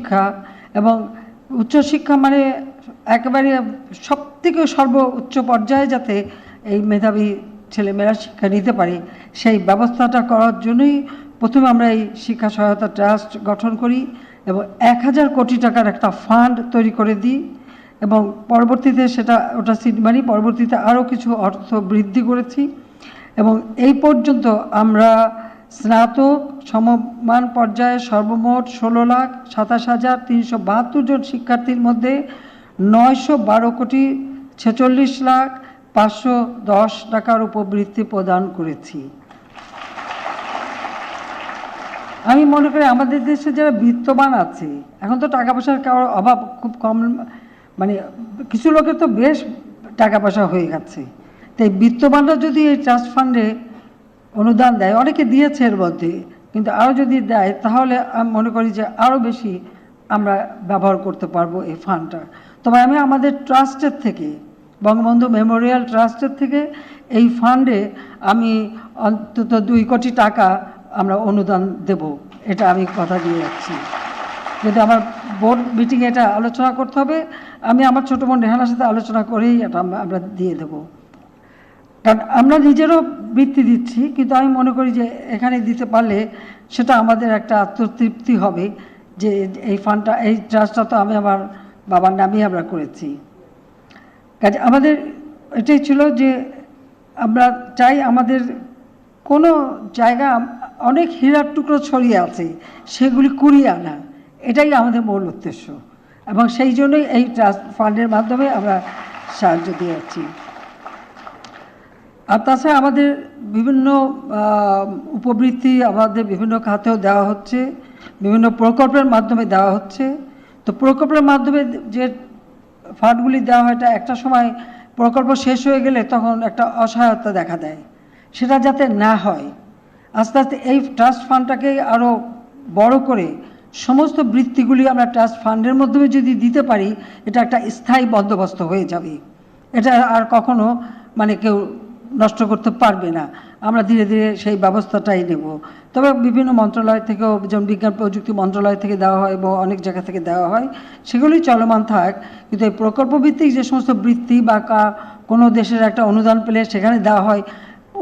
উচ্চশিক্ষা এবং উচ্চশিক্ষা মানে একেবারে সব থেকে সর্ব উচ্চ পর্যায়ে যাতে এই মেধাবী ছেলেমেয়েরা শিক্ষা নিতে পারে, সেই ব্যবস্থাটা করার জন্যই প্রথমে আমরা এই শিক্ষা সহায়তা ট্রাস্ট গঠন করি এবং এক হাজার কোটি টাকার একটা ফান্ড তৈরি করে দিই এবং পরবর্তীতে সেটা, ওটা সিড মানি, পরবর্তীতে আরও কিছু অর্থ বৃদ্ধি করেছি এবং এই পর্যন্ত আমরা স্নাতক সমমান পর্যায়ে সর্বমোট ষোলো লাখ সাতাশ হাজার তিনশো বাহাত্তর জন শিক্ষার্থীর মধ্যে নয়শো বারো কোটি ছেচল্লিশ লাখ পাঁচশো দশ টাকার উপবৃত্তি প্রদান করেছি। আমি মনে করি আমাদের দেশে যারা বিত্তবান আছে, এখন তো টাকা পয়সার কারোর অভাব খুব কম মানে কিছু লোকের তো বেশ টাকা পয়সা হয়ে গেছে। তাই বিত্তবানরা যদি এই ট্রাস্ট ফান্ডে অনুদান দেয়। অনেকে দিয়েছে এর মধ্যে, কিন্তু আরও যদি দেয়, তাহলে আমি, মনে করি যে আরও বেশি আমরা ব্যবহার করতে পারব এই ফান্ডটা। তবে আমি আমাদের ট্রাস্টের থেকে, বঙ্গবন্ধু মেমোরিয়াল ট্রাস্টের থেকে এই ফান্ডে আমি অন্তত দুই কোটি টাকা আমরা অনুদান দেব, এটা আমি কথা দিয়ে যাচ্ছি। যদি আমার বোর্ড মিটিংয়ে এটা আলোচনা করতে হবে, আমি আমার ছোটো বোন রেহানার সাথে আলোচনা করেই এটা আমরা- দিয়ে দেবো। কারণ আমরা নিজেরও বৃত্তি দিচ্ছি, কিন্তু আমি মনে করি যে এখানে দিতে পারলে সেটা আমাদের একটা আত্মতৃপ্তি হবে যে এই ফান্ডটা, এই ট্রাস্টটা তো আমি আমার বাবার নামেই আমরা করেছি। কাজে আমাদের এটাই ছিল যে আমরা চাই আমাদের কোনো জায়গা, অনেক হীরার টুকরো ছড়িয়ে আছে, সেগুলি কুড়িয়ে আনা। এটাই আমাদের মূল উদ্দেশ্য। এবং সেই জন্যই এই ট্রাস্ট ফান্ডের মাধ্যমে আমরা সাহায্য দিয়ে যাচ্ছি। আর তাছাড়া আমাদের বিভিন্ন উপবৃত্তি আমাদের বিভিন্ন খাতেও দেওয়া হচ্ছে, বিভিন্ন প্রকল্পের মাধ্যমে দেওয়া হচ্ছে। তো প্রকল্পের মাধ্যমে যে ফান্ডগুলি দেওয়া হয়, এটা একটা সময় প্রকল্প শেষ হয়ে গেলে তখন একটা অসহায়তা দেখা দেয়। সেটা যাতে না হয়, আস্তে আস্তে এই ট্রাস্ট ফান্ডটাকে আরও বড় করে সমস্ত বৃত্তিগুলি আমরা ট্রাস্ট ফান্ডের মাধ্যমে যদি দিতে পারি, এটা একটা স্থায়ী বন্দোবস্ত হয়ে যাবে। এটা আর কখনো মানে কেউ নষ্ট করতে পারবে না। আমরা ধীরে ধীরে সেই ব্যবস্থাটাই নেব। তবে বিভিন্ন মন্ত্রণালয় থেকেও যেমন বিজ্ঞান প্রযুক্তি মন্ত্রণালয় থেকে দেওয়া হয় এবং অনেক জায়গা থেকে দেওয়া হয় সেগুলি চলমান থাক। কিন্তু এই প্রকল্প ভিত্তিক যে সমস্ত বৃত্তি বা কোনো দেশের একটা অনুদান পেলে সেখানে দেওয়া হয়,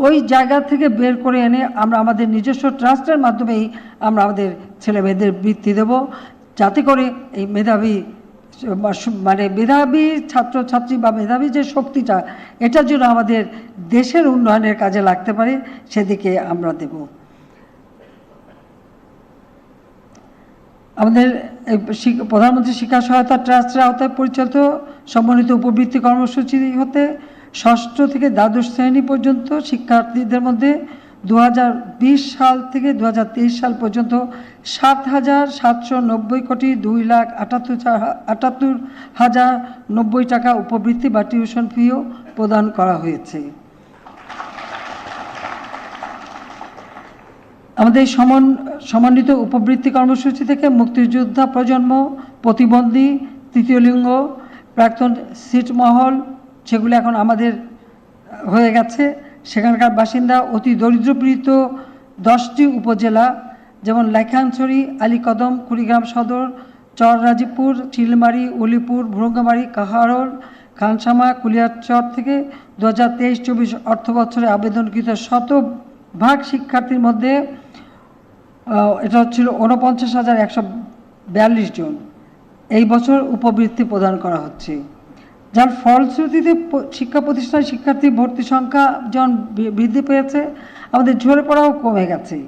ওই জায়গা থেকে বের করে এনে আমরা আমাদের নিজস্ব ট্রাস্টের মাধ্যমেই আমরা আমাদের ছেলে মেয়েদের বৃত্তি দেব। যাতে করে এই মেধাবী মানে মেধাবী ছাত্রছাত্রী বা মেধাবী যে শক্তিটা, এটার জন্য আমাদের দেশের উন্নয়নের কাজে লাগতে পারে, সেদিকে আমরা দেব। আমাদের প্রধানমন্ত্রী শিক্ষা সহায়তা ট্রাস্টের আওতায় পরিচালিত সম্মানিত উপবৃত্তি কর্মসূচি হতে ষষ্ঠ থেকে দ্বাদশ শ্রেণি পর্যন্ত শিক্ষার্থীদের মধ্যে দু হাজার বিশ সাল থেকে দু হাজার তেইশ সাল পর্যন্ত সাত হাজার সাতশো নব্বই কোটি দুই লাখ আটাত্তর আটাত্তর হাজার নব্বই টাকা উপবৃত্তি বা টিউশন ফিও প্রদান করা হয়েছে। আমাদের সমন, সমন্বিত উপবৃত্তি কর্মসূচি থেকে মুক্তিযোদ্ধা প্রজন্ম, প্রতিবন্ধী, তৃতীয় লিঙ্গ, প্রাক্তন সিটমহল, সেগুলো এখন আমাদের হয়ে গেছে। সেখানকার বাসিন্দা অতি দরিদ্রপীড়িত দশটি উপজেলা, যেমন লাইখানছড়ি, আলীকদম, কুড়িগ্রাম সদর চর রাজীবপুর চিলমারি উলিপুর, ভুরঙ্গামারি, কাহারল, খানসামা কুলিয়ারচর থেকে দু হাজার তেইশ চব্বিশ অর্থ বছরে আবেদনকৃত শতভাগ শিক্ষার্থীর মধ্যে এটা হচ্ছিল উনপঞ্চাশ হাজার একশো বিয়াল্লিশ জন। এই বছর উপবৃত্তি প্রদান করা হচ্ছে। যার ফলশ্রুতিতে শিক্ষা প্রতিষ্ঠানে শিক্ষার্থী ভর্তি সংখ্যা যেমন বৃদ্ধি পেয়েছে, আমাদের ঝরে পড়াও কমে গেছে।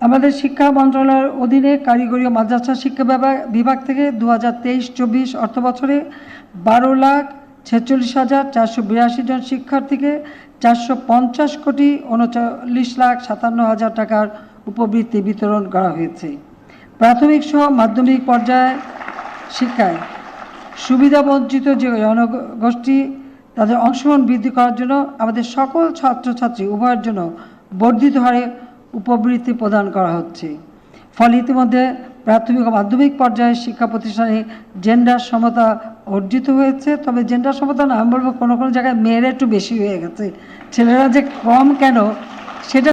আমাদের শিক্ষা মন্ত্রণালয়ের অধীনে কারিগরি ও মাদ্রাসা শিক্ষা বিভাগ- থেকে দু হাজার তেইশ, চব্বিশ অর্থ বছরে বারো লাখ ছেচল্লিশ হাজার চারশো বিরাশি জন শিক্ষার্থীকে চারশো পঞ্চাশ কোটি উনচল্লিশ লাখ সাতান্ন হাজার টাকার উপবৃত্তি বিতরণ করা হয়েছে। প্রাথমিক সহ মাধ্যমিক পর্যায়ে শিক্ষায় সুবিধাবঞ্চিত যে জনগোষ্ঠী, তাদের অংশগ্রহণ বৃদ্ধি করার জন্য আমাদের সকল ছাত্রছাত্রী উভয়ের জন্য বর্ধিত হারে উপবৃত্তি প্রদান করা হচ্ছে। ফলে ইতিমধ্যে প্রাথমিক ও মাধ্যমিক পর্যায়ে শিক্ষা প্রতিষ্ঠানে জেন্ডার সমতা অর্জিত হয়েছে। তবে জেন্ডার সমতা না, আমি বলব কোনো কোনো জায়গায় মেয়েরা একটু বেশি হয়ে গেছে। ছেলেরা যে কম কেন, সেটা